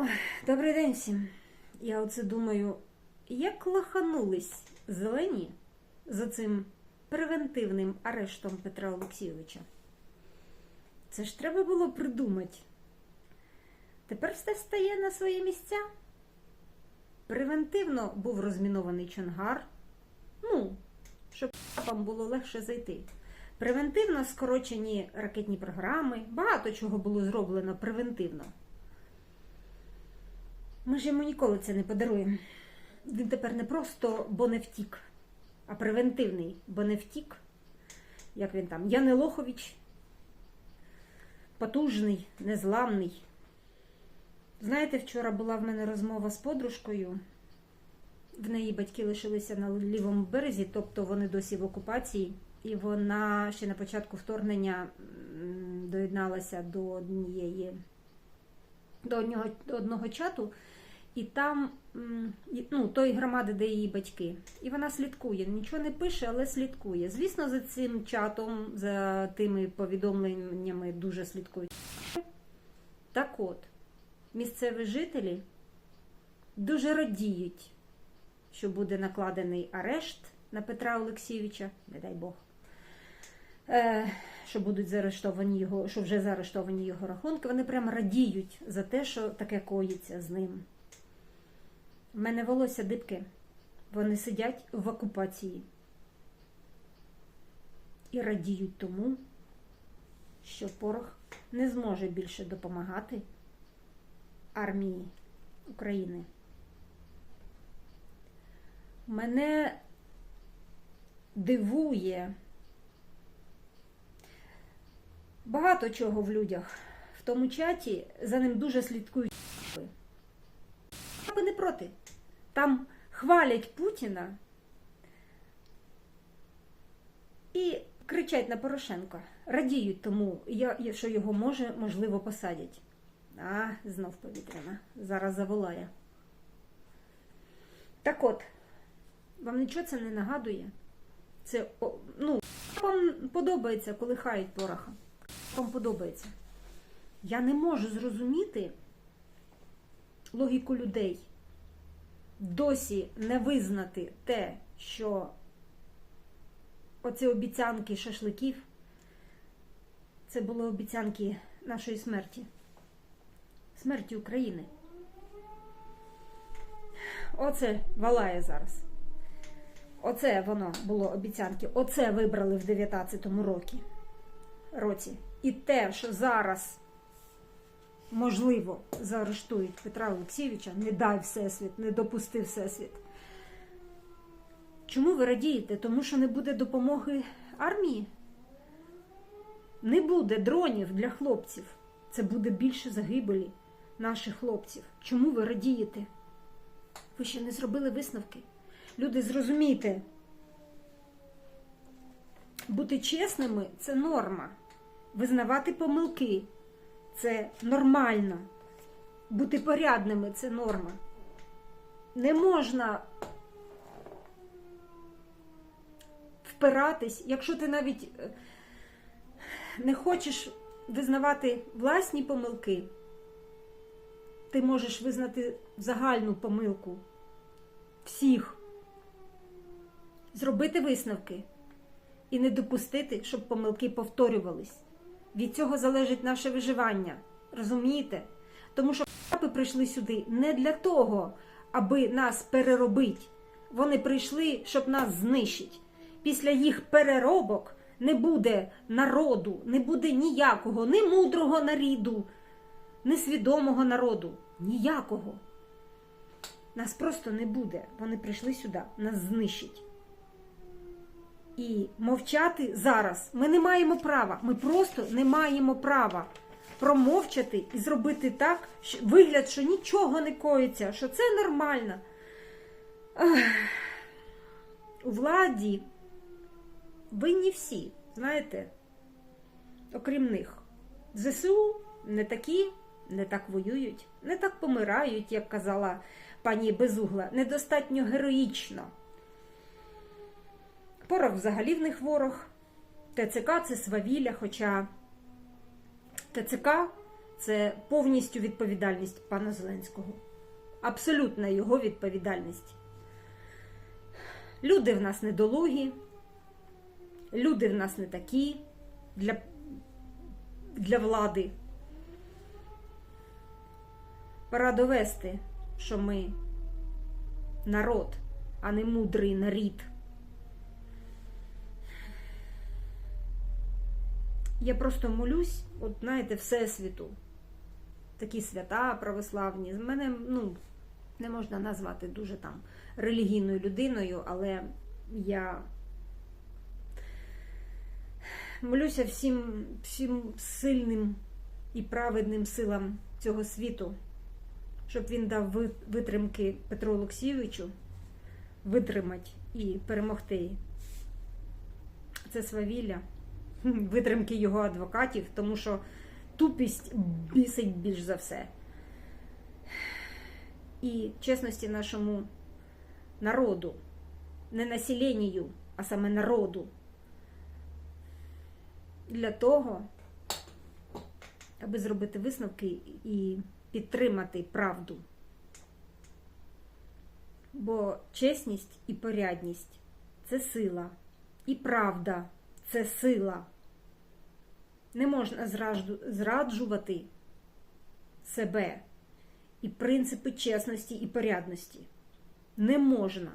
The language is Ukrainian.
Ой, добрий день всім. Я оце думаю, як лаханулись зелені за цим превентивним арештом Петра Олексійовича. Це ж треба було придумати. Тепер все стає на свої місця. Превентивно був розмінований Чонгар. Ну, щоб вам було легше зайти. Превентивно скорочені ракетні програми. Багато чого було зроблено превентивно. Ми ж йому ніколи це не подаруємо. Він тепер не просто бо не втік, а превентивний, бо не втік. Як він там? Я не Лохович. Потужний, незламний. Знаєте, вчора була в мене розмова з подружкою. В неї батьки лишилися на лівому березі, тобто вони досі в окупації. І вона ще на початку вторгнення доєдналася до однієї до одного, до одного чату, і там ну, тої громади, де її батьки. І вона слідкує. Нічого не пише, але слідкує. Звісно, за цим чатом, за тими повідомленнями дуже слідкують. Так от, місцеві жителі дуже радіють, що буде накладений арешт на Петра Олексійовича, не дай Бог. Е, що будуть заарештовані його, що вже заарештовані його рахунки, вони прямо радіють за те, що таке коїться з ним. У мене волосся дибки. Вони сидять в окупації і радіють тому, що порох не зможе більше допомагати армії України. Мене дивує багато чого в людях. В тому чаті за ним дуже слідкують. Я би не проти. Там хвалять Путіна і кричать на Порошенка. Радіють тому, що його може, можливо, посадять. А, знов повітряна. Зараз заволає. Так от, вам нічого це не нагадує? Це, ну, вам подобається, коли хають пороха. Вам подобається. Я не можу зрозуміти логіку людей. Досі не визнати те, що оці обіцянки шашликів це були обіцянки нашої смерті. Смерті України. Оце валає зараз. Оце воно було обіцянки. Оце вибрали в 19-му році. Році. І те, що зараз, можливо, заарештують Петра Олексійовича, не дай Всесвіт, не допусти Всесвіт. Чому ви радієте? Тому що не буде допомоги армії? Не буде дронів для хлопців. Це буде більше загибелі наших хлопців. Чому ви радієте? Ви ще не зробили висновки. Люди, зрозумійте, бути чесними це норма. Визнавати помилки це нормально. Бути порядними це норма. Не можна впиратись, якщо ти навіть е, не хочеш визнавати власні помилки, ти можеш визнати загальну помилку всіх, зробити висновки і не допустити, щоб помилки повторювались. Від цього залежить наше виживання. Розумієте? Тому що папи прийшли сюди не для того, аби нас переробити. Вони прийшли, щоб нас знищити. Після їх переробок не буде народу, не буде ніякого, ні мудрого наріду, ні свідомого народу. Ніякого. Нас просто не буде. Вони прийшли сюди, нас знищить. І мовчати зараз ми не маємо права. Ми просто не маємо права промовчати і зробити так, що вигляд, що нічого не коїться, що це нормально. У владі винні всі, знаєте, окрім них. ЗСУ не такі, не так воюють, не так помирають, як казала пані Безугла, недостатньо героїчно. Порох взагалі в них ворог. ТЦК це свавілля, хоча ТЦК це повністю відповідальність пана Зеленського. Абсолютна його відповідальність. Люди в нас недолугі, люди в нас не такі для, для влади. Пора довести, що ми народ, а не мудрий нарід. Я просто молюсь, от знаєте, Всесвіту. Такі свята православні. З мене, ну, не можна назвати дуже там релігійною людиною, але я молюся всім, всім сильним і праведним силам цього світу, щоб він дав витримки Петру Олексійовичу, витримати і перемогти це свавілля, витримки його адвокатів, тому що тупість бісить більш за все. І чесності нашому народу, не населенню, а саме народу. Для того, аби зробити висновки і підтримати правду. Бо чесність і порядність це сила, і правда це сила. Не можна зраджувати себе і принципи чесності і порядності. Не можна.